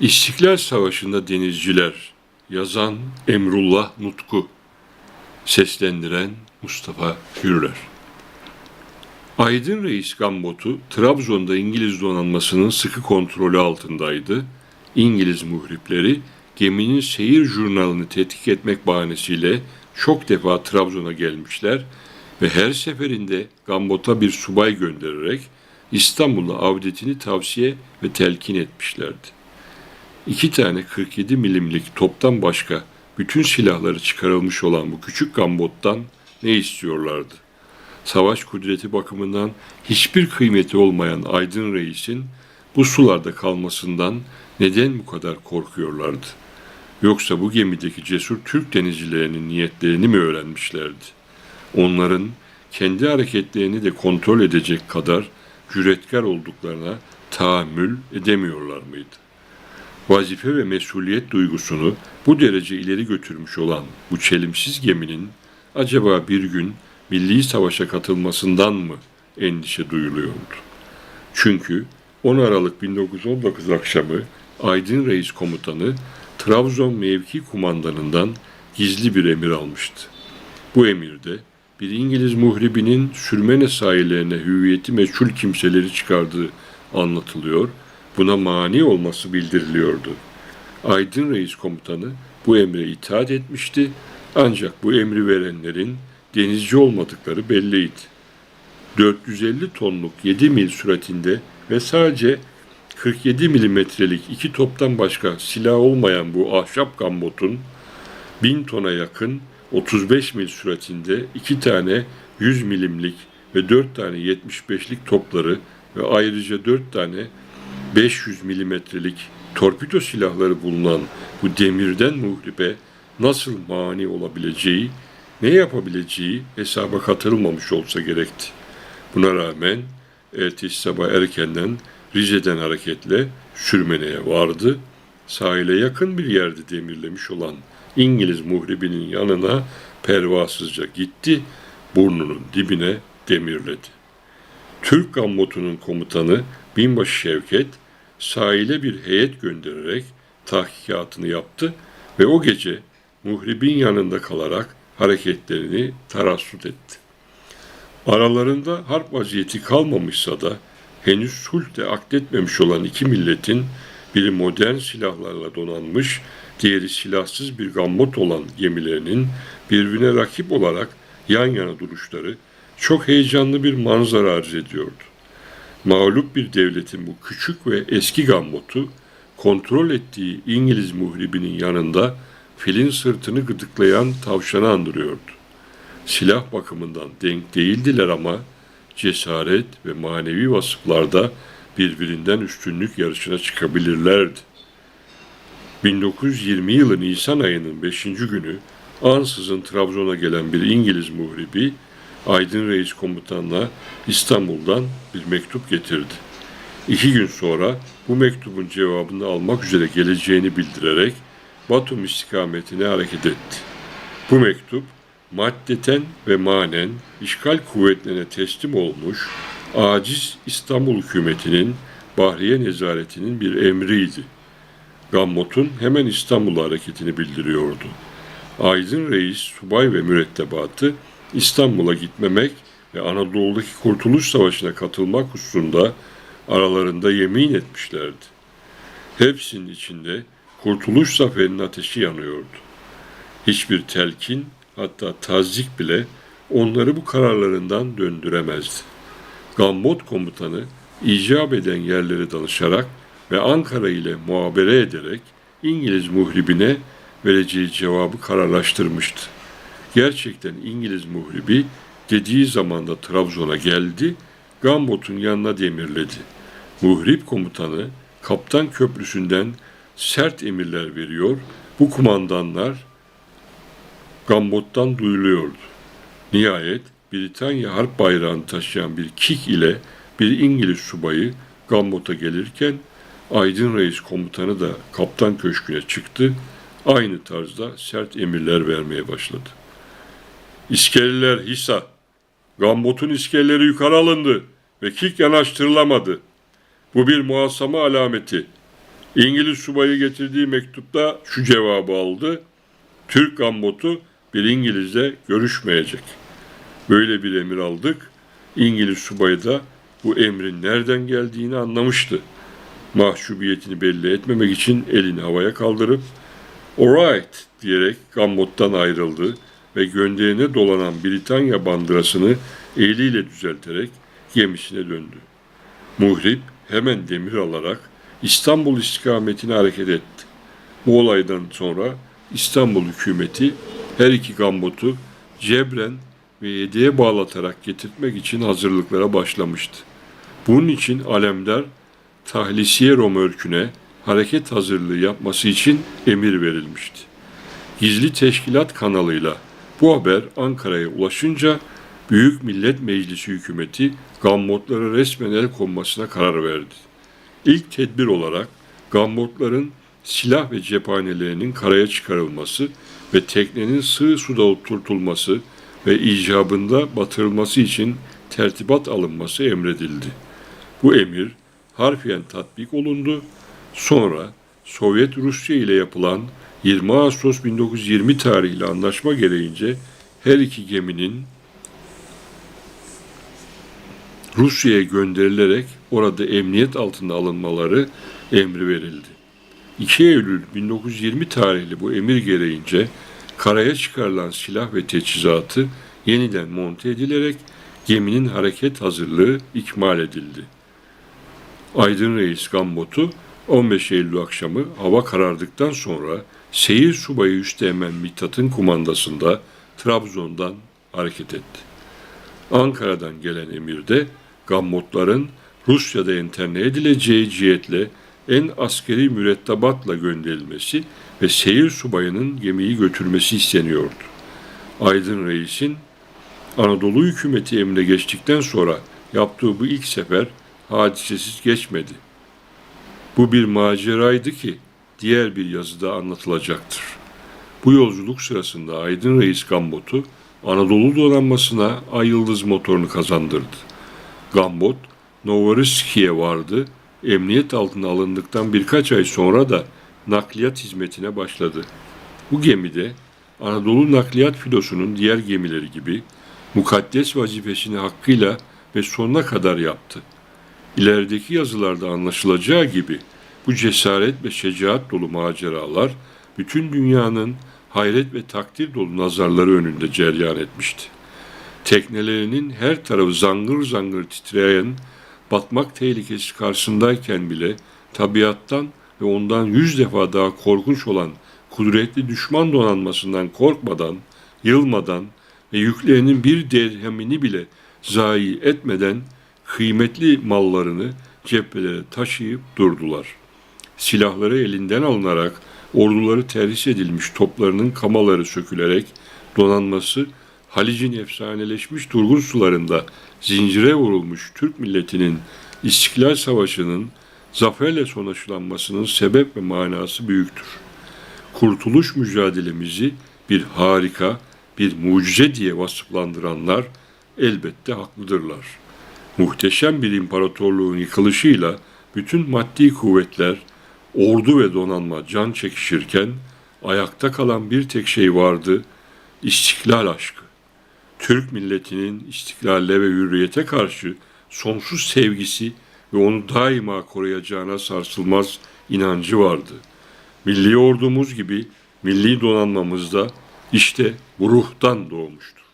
İstiklal Savaşı'nda denizciler. Yazan Emrullah Nutku. Seslendiren Mustafa Hürrer. Aydın Reis Gambot'u Trabzon'da İngiliz donanmasının sıkı kontrolü altındaydı. İngiliz muhripleri geminin seyir jurnalını tetkik etmek bahanesiyle çok defa Trabzon'a gelmişler ve her seferinde Gambot'a bir subay göndererek İstanbul'a avdetini tavsiye ve telkin etmişlerdi. İki tane 47 milimlik toptan başka bütün silahları çıkarılmış olan bu küçük gambottan ne istiyorlardı? Savaş kudreti bakımından hiçbir kıymeti olmayan Aydın Reis'in bu sularda kalmasından neden bu kadar korkuyorlardı? Yoksa bu gemideki cesur Türk denizcilerinin niyetlerini mi öğrenmişlerdi? Onların kendi hareketlerini de kontrol edecek kadar cüretkar olduklarına tahammül edemiyorlar mıydı? Vazife ve mesuliyet duygusunu bu derece ileri götürmüş olan bu çelimsiz geminin acaba bir gün milli savaşa katılmasından mı endişe duyuluyordu? Çünkü 10 Aralık 1919 akşamı Aydın Reis komutanı Trabzon mevki kumandanından gizli bir emir almıştı. Bu emirde bir İngiliz muhribinin Sürmene sahillerine hüviyeti meçhul kimseleri çıkardığı anlatılıyor buna mani olması bildiriliyordu. Aydın Reis komutanı bu emre itaat etmişti ancak bu emri verenlerin denizci olmadıkları belliydi. 450 tonluk 7 mil süratinde ve sadece 47 milimetrelik iki toptan başka silah olmayan bu ahşap gambotun 1000 tona yakın 35 mil süratinde iki tane 100 milimlik ve 4 tane 75'lik topları ve ayrıca 4 tane 500 milimetrelik torpido silahları bulunan bu demirden muhribe nasıl mani olabileceği, ne yapabileceği hesaba katılmamış olsa gerekti. Buna rağmen ertesi sabah erkenden Rize'den hareketle Sürmene'ye vardı. Sahile yakın bir yerde demirlemiş olan İngiliz muhribinin yanına pervasızca gitti, burnunun dibine demirledi. Türk gambotunun komutanı Binbaşı Şevket sahile bir heyet göndererek tahkikatını yaptı ve o gece muhribin yanında kalarak hareketlerini tarassut etti. Aralarında harp vaziyeti kalmamışsa da henüz sulh de akletmemiş olan iki milletin biri modern silahlarla donanmış, diğeri silahsız bir gammot olan gemilerinin birbirine rakip olarak yan yana duruşları çok heyecanlı bir manzara arz ediyordu. Mağlup bir devletin bu küçük ve eski gambotu kontrol ettiği İngiliz muhribinin yanında filin sırtını gıdıklayan tavşanı andırıyordu. Silah bakımından denk değildiler ama cesaret ve manevi vasıflarda birbirinden üstünlük yarışına çıkabilirlerdi. 1920 yılı Nisan ayının 5. günü ansızın Trabzon'a gelen bir İngiliz muhribi Aydın Reis komutanına İstanbul'dan bir mektup getirdi. İki gün sonra bu mektubun cevabını almak üzere geleceğini bildirerek Batum istikametine hareket etti. Bu mektup maddeten ve manen işgal kuvvetlerine teslim olmuş aciz İstanbul hükümetinin Bahriye nezaretinin bir emriydi. Gammot'un hemen İstanbul hareketini bildiriyordu. Aydın Reis, subay ve mürettebatı İstanbul'a gitmemek ve Anadolu'daki Kurtuluş Savaşı'na katılmak hususunda aralarında yemin etmişlerdi. Hepsinin içinde Kurtuluş Zaferi'nin ateşi yanıyordu. Hiçbir telkin hatta tazik bile onları bu kararlarından döndüremezdi. Gambot komutanı icap eden yerlere danışarak ve Ankara ile muhabere ederek İngiliz muhribine vereceği cevabı kararlaştırmıştı. Gerçekten İngiliz muhribi dediği zamanda Trabzon'a geldi, Gambot'un yanına demirledi. Muhrip komutanı Kaptan Köprüsü'nden sert emirler veriyor, bu kumandanlar Gambot'tan duyuluyordu. Nihayet Britanya harp bayrağını taşıyan bir kik ile bir İngiliz subayı Gambot'a gelirken Aydın Reis komutanı da kaptan köşküne çıktı. Aynı tarzda sert emirler vermeye başladı. İskeleler hisa. Gambot'un iskeleleri yukarı alındı ve kik yanaştırılamadı. Bu bir muhasama alameti. İngiliz subayı getirdiği mektupta şu cevabı aldı. Türk gambotu bir İngilizle görüşmeyecek. Böyle bir emir aldık. İngiliz subayı da bu emrin nereden geldiğini anlamıştı. Mahcubiyetini belli etmemek için elini havaya kaldırıp alright diyerek gambottan ayrıldı ve gönderine dolanan Britanya bandırasını eliyle düzelterek gemisine döndü. Muhrip hemen demir alarak İstanbul istikametine hareket etti. Bu olaydan sonra İstanbul hükümeti her iki gambotu cebren ve yediye bağlatarak getirtmek için hazırlıklara başlamıştı. Bunun için Alemdar Tahlisiye Romörküne hareket hazırlığı yapması için emir verilmişti. Gizli teşkilat kanalıyla bu haber Ankara'ya ulaşınca Büyük Millet Meclisi hükümeti gambotlara resmen el konmasına karar verdi. İlk tedbir olarak gambotların silah ve cephanelerinin karaya çıkarılması ve teknenin sığ suda oturtulması ve icabında batırılması için tertibat alınması emredildi. Bu emir harfiyen tatbik olundu. Sonra Sovyet Rusya ile yapılan 20 Ağustos 1920 tarihli anlaşma gereğince her iki geminin Rusya'ya gönderilerek orada emniyet altına alınmaları emri verildi. 2 Eylül 1920 tarihli bu emir gereğince karaya çıkarılan silah ve teçhizatı yeniden monte edilerek geminin hareket hazırlığı ikmal edildi. Aydın Reis Gambot'u 15 Eylül akşamı hava karardıktan sonra seyir subayı Üsteğmen Mithat'ın kumandasında Trabzon'dan hareket etti. Ankara'dan gelen emirde Gammotların Rusya'da enterne edileceği cihetle en askeri mürettebatla gönderilmesi ve seyir subayının gemiyi götürmesi isteniyordu. Aydın Reis'in Anadolu hükümeti emrine geçtikten sonra yaptığı bu ilk sefer hadisesiz geçmedi. Bu bir maceraydı ki diğer bir yazıda anlatılacaktır. Bu yolculuk sırasında Aydın Reis Gambot'u Anadolu donanmasına Ay Yıldız motorunu kazandırdı. Gambot, Novorossiysk'e vardı. Emniyet altına alındıktan birkaç ay sonra da nakliyat hizmetine başladı. Bu gemide Anadolu nakliyat filosunun diğer gemileri gibi mukaddes vazifesini hakkıyla ve sonuna kadar yaptı. İlerideki yazılarda anlaşılacağı gibi bu cesaret ve şecaat dolu maceralar bütün dünyanın hayret ve takdir dolu nazarları önünde ceryan etmişti. Teknelerinin her tarafı zangır zangır titreyen, batmak tehlikesi karşısındayken bile tabiattan ve ondan yüz defa daha korkunç olan kudretli düşman donanmasından korkmadan, yılmadan ve yüklerinin bir dirhemini bile zayi etmeden kıymetli mallarını cephelere taşıyıp durdular. Silahları elinden alınarak orduları terhis edilmiş toplarının kamaları sökülerek donanması Halic'in efsaneleşmiş durgun sularında zincire vurulmuş Türk milletinin İstiklal Savaşı'nın zaferle sonuçlanmasının sebep ve manası büyüktür. Kurtuluş mücadelemizi bir harika, bir mucize diye vasıflandıranlar elbette haklıdırlar. Muhteşem bir imparatorluğun yıkılışıyla bütün maddi kuvvetler, ordu ve donanma can çekişirken ayakta kalan bir tek şey vardı, istiklal aşkı. Türk milletinin istiklalle ve hürriyete karşı sonsuz sevgisi ve onu daima koruyacağına sarsılmaz inancı vardı. Milli ordumuz gibi milli donanmamız da işte bu ruhtan doğmuştur.